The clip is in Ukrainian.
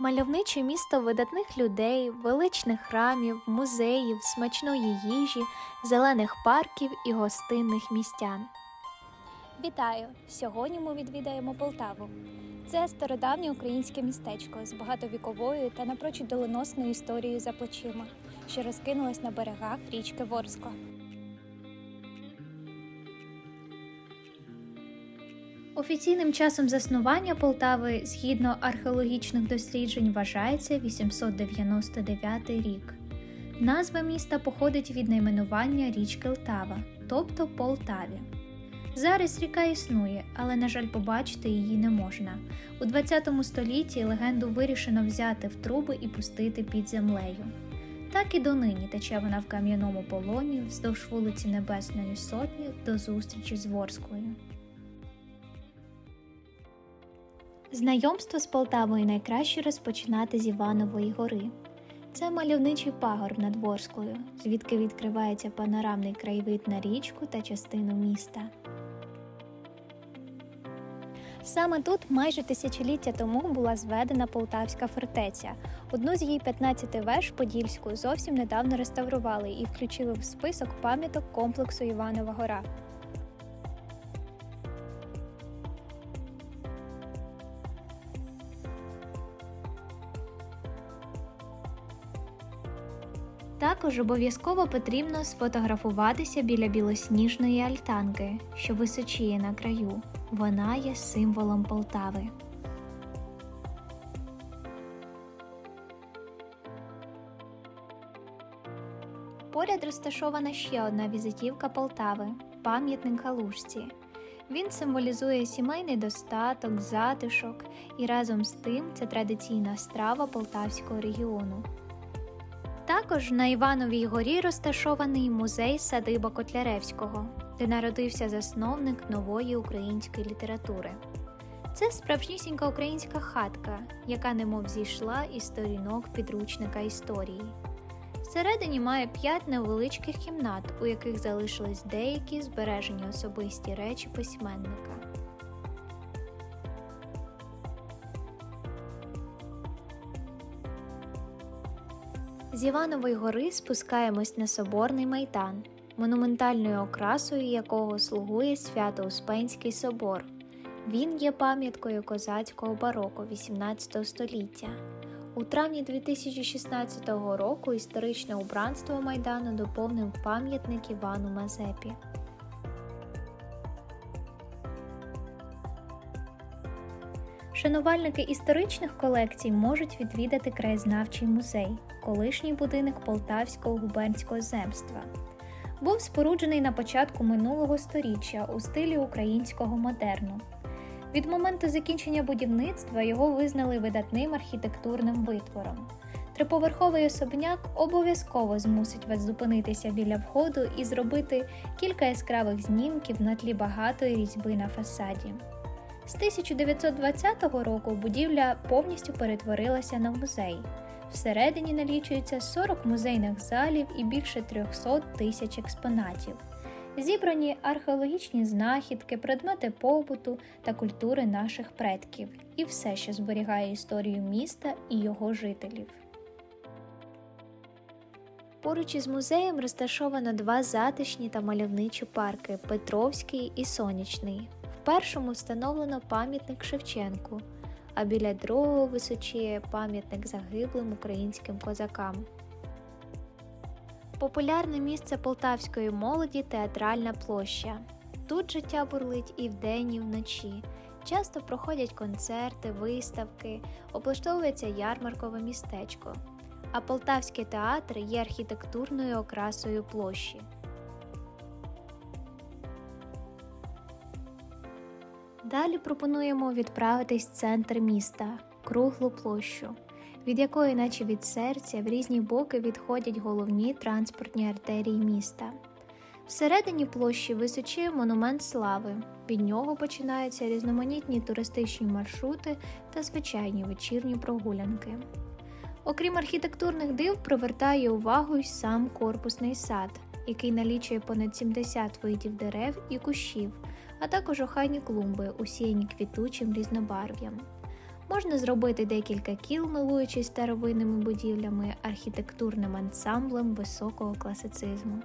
Мальовниче місто видатних людей, величних храмів, музеїв, смачної їжі, зелених парків і гостинних містян. Вітаю! Сьогодні ми відвідаємо Полтаву. Це стародавнє українське містечко з багатовіковою та напрочуд доленосною історією за плечима, що розкинулось на берегах річки Ворскла. Офіційним часом заснування Полтави згідно археологічних досліджень вважається 899 рік. Назва міста походить від найменування річки Лтава, тобто Полтаві. Зараз ріка існує, але, на жаль, побачити її не можна. У 20 столітті легенду вирішено взяти в труби і пустити під землею. Так і донині тече вона в кам'яному полоні вздовж вулиці Небесної Сотні до зустрічі з Ворсклою. Знайомство з Полтавою найкраще розпочинати з Іванової гори. Це мальовничий пагорб над Ворсклою, звідки відкривається панорамний краєвид на річку та частину міста. Саме тут майже тисячоліття тому була зведена Полтавська фортеця. Одну з її 15 веж Подільську зовсім недавно реставрували і включили в список пам'яток комплексу Іванова Гора. Також обов'язково потрібно сфотографуватися біля білосніжної альтанки, що височіє на краю. Вона є символом Полтави. Поряд розташована ще одна візитівка Полтави пам'ятник Галушці. Він символізує сімейний достаток, затишок і разом з тим це традиційна страва полтавського регіону. Також на Івановій горі розташований музей садиба Котляревського, де народився засновник нової української літератури. Це справжнісінька українська хатка, яка немов зійшла із сторінок підручника історії. Всередині має п'ять невеличких кімнат, у яких залишились деякі збережені особисті речі письменника. З Іванової гори спускаємось на соборний майдан, монументальною окрасою якого слугує Свято-Успенський собор. Він є пам'яткою козацького бароко XVIII століття. У травні 2016 року історичне убранство майдану доповнив пам'ятник Івану Мазепі. Шанувальники історичних колекцій можуть відвідати краєзнавчий музей, колишній будинок Полтавського губернського земства. Був споруджений на початку минулого століття у стилі українського модерну. Від моменту закінчення будівництва його визнали видатним архітектурним витвором. Триповерховий особняк обов'язково змусить вас зупинитися біля входу і зробити кілька яскравих знімків на тлі багатої різьби на фасаді. З 1920 року будівля повністю перетворилася на музей. Всередині налічується 40 музейних залів і більше 300 тисяч експонатів. Зібрані археологічні знахідки, предмети побуту та культури наших предків і все, що зберігає історію міста і його жителів. Поруч із музеєм розташовано два затишні та мальовничі парки Петровський і Сонячний. Першому встановлено пам'ятник Шевченку, а біля другого височіє пам'ятник загиблим українським козакам. Популярне місце полтавської молоді театральна площа. Тут життя бурлить і вдень, і вночі. Часто проходять концерти, виставки, облаштовується ярмаркове містечко. А полтавський театр є архітектурною окрасою площі. Далі пропонуємо відправитись в центр міста, круглу площу, від якої, наче від серця, в різні боки відходять головні транспортні артерії міста. Всередині площі височіє монумент слави. Від нього починаються різноманітні туристичні маршрути та звичайні вечірні прогулянки. Окрім архітектурних див, привертає увагу й сам корпусний сад, який налічує понад 70 видів дерев і кущів, а також охайні клумби, усіяні квітучим різнобарв'ям. Можна зробити декілька кіл, милуючись старовинними будівлями, архітектурним ансамблем високого класицизму.